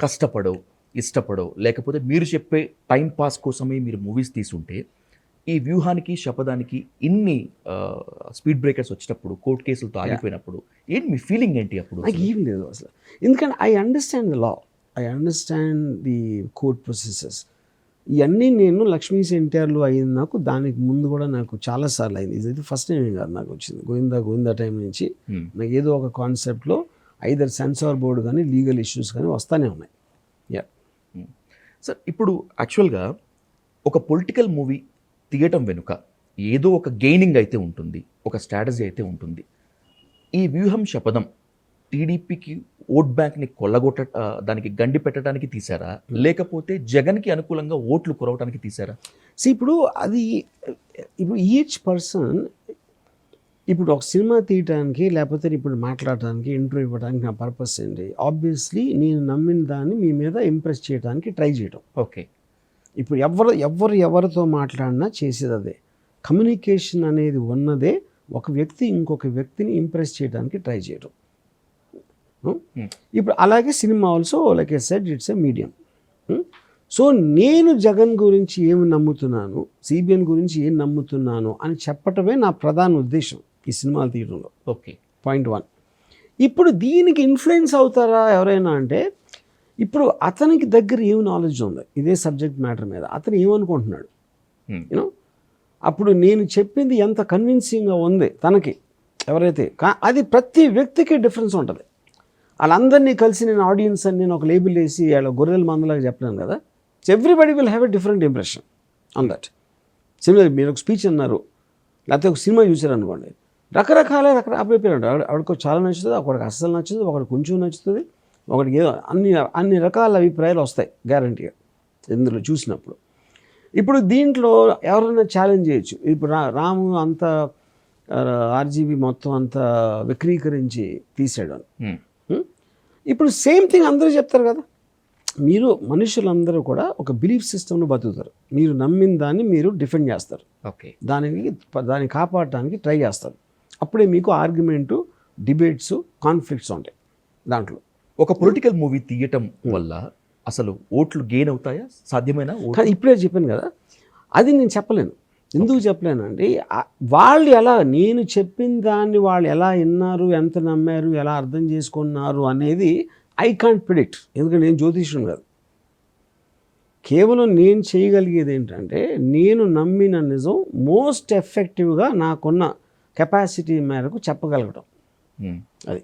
కష్టపడో ఇష్టపడో లేకపోతే మీరు చెప్పే టైం పాస్ కోసమే మీరు మూవీస్ తీసుంటే ఈ వ్యూహానికి శపథానికి ఇన్ని స్పీడ్ బ్రేకర్స్ వచ్చినప్పుడు కోర్టు కేసులతో ఆగిపోయినప్పుడు ఏంటి మీ ఫీలింగ్ ఏంటి అప్పుడు నాకు ఏం లేదు అసలు. ఎందుకంటే I understand the law I understand the court processes ఇవన్నీ నేను లక్ష్మీ ఎన్టీఆర్లో అయింది నాకు. దానికి ముందు కూడా నాకు చాలాసార్లు అయింది. ఇది ఫస్ట్ టైం ఏం కాదు నాకు వచ్చింది. గోవిందా గోవిందా టైం నుంచి Hmm. నాకు ఏదో ఒక కాన్సెప్ట్లో ఐదర్ సెన్సార్ బోర్డు కానీ లీగల్ ఇష్యూస్ కానీ వస్తానే ఉన్నాయి. యా సార్ ఇప్పుడు యాక్చువల్గా ఒక పొలిటికల్ మూవీ తీయటం వెనుక ఏదో ఒక గెయినింగ్ అయితే ఉంటుంది ఒక స్ట్రాటజీ అయితే ఉంటుంది. ఈ వ్యూహం శపథం టీడీపీకి ఓట్ బ్యాంక్ని కొల్లగొట్ట దానికి గండి పెట్టడానికి తీసారా లేకపోతే జగన్కి అనుకూలంగా ఓట్లు కురవడానికి తీసారా సో ఇప్పుడు అది ఇప్పుడు ఈచ్ పర్సన్ ఇప్పుడు ఒక సినిమా తీయటానికి లేకపోతే ఇప్పుడు మాట్లాడటానికి ఇంటర్వ్యూ ఇవ్వడానికి నా పర్పస్ ఏంటి? ఆబ్వియస్లీ నేను నమ్మిన దాన్ని మీ మీద ఇంప్రెస్ చేయడానికి ట్రై చేయడం ఓకే. ఇప్పుడు ఎవరు ఎవరు ఎవరితో మాట్లాడినా చేసేది అదే. కమ్యూనికేషన్ అనేది ఉన్నదే ఒక వ్యక్తి ఇంకొక వ్యక్తిని ఇంప్రెస్ చేయడానికి ట్రై చేయడం. ఇప్పుడు అలాగే cinema also like I said it's a medium so నేను జగన్ గురించి ఏమి నమ్ముతున్నాను సిబిఎన్ గురించి ఏం నమ్ముతున్నాను అని చెప్పటమే నా ప్రధాన ఉద్దేశం. ఈ సినిమాలు తీయడంలో. ఓకే. Point one. ఇప్పుడు దీనికి ఇన్ఫ్లుయెన్స్ అవుతారా ఎవరైనా అంటే ఇప్పుడు అతనికి దగ్గర ఏం నాలెడ్జ్ ఉంది ఇదే సబ్జెక్ట్ మ్యాటర్ మీద అతను ఏమనుకుంటున్నాడు. యూనో అప్పుడు నేను చెప్పింది ఎంత కన్విన్సింగ్గా ఉంది తనకి ఎవరైతే కా అది ప్రతి వ్యక్తికి డిఫరెన్స్ ఉంటుంది. వాళ్ళందరినీ కలిసి నేను ఆడియన్స్ అని నేను ఒక లేబుల్ వేసి వాళ్ళ గొర్రెల మందలాగా చెప్పలేను కదా. Everybody will have a different impression on that similar మీరు ఒక స్పీచ్ అన్నారు లేకపోతే ఒక సినిమా చూసారు అనుకోండి రకరకాల రకరకాల అభిప్రాయాలు ఉంటాయి. ఒకడికి చాలా నచ్చుతుంది ఒకడికి అస్సలు నచ్చుతుంది ఒకడికి కొంచెం నచ్చుతుంది ఒకడికి ఏదో అన్ని అన్ని రకాల అభిప్రాయాలు వస్తాయి గ్యారంటీగా ఇందులో చూసినప్పుడు. ఇప్పుడు దీంట్లో ఎవరైనా ఛాలెంజ్ చేయొచ్చు. ఇప్పుడు రా రాము అంత ఆర్జీబీ మొత్తం అంతా వక్రీకరించి తీసాడు అని? ఇప్పుడు సేమ్ థింగ్ అందరూ చెప్తారు కదా. మీరు మనుషులందరూ కూడా ఒక బిలీఫ్ సిస్టమ్ను బతుకుతారు. మీరు నమ్మిన దాన్ని మీరు డిఫెండ్ చేస్తారు. ఓకే. దానికి దాన్ని కాపాడటానికి ట్రై చేస్తారు. అప్పుడే మీకు ఆర్గ్యుమెంటు డిబేట్స్ కాన్ఫ్లిక్ట్స్ ఉంటాయి దాంట్లో. ఒక పొలిటికల్ మూవీ తీయటం వల్ల అసలు ఓట్లు గెయిన్ అవుతాయా? సాధ్యమైన ఇప్పుడే చెప్పాను కదా అది నేను చెప్పలేను. ఎందుకు చెప్పలేను అంటే ఆ- వాళ్ళు ఎలా నేను చెప్పిన దాన్ని వాళ్ళు ఎలా విన్నారు ఎంత నమ్మారు ఎలా అర్థం చేసుకున్నారు అనేది ఐ కాంట్ ప్రిడిక్ట్ ఎందుకంటే నేను జ్యోతిష్యం కాదు. కేవలం నేను చేయగలిగేది ఏంటంటే నేను నమ్మిన నిజం మోస్ట్ ఎఫెక్టివ్గా నాకున్న కెపాసిటీ మేరకు చెప్పగలగడం అది.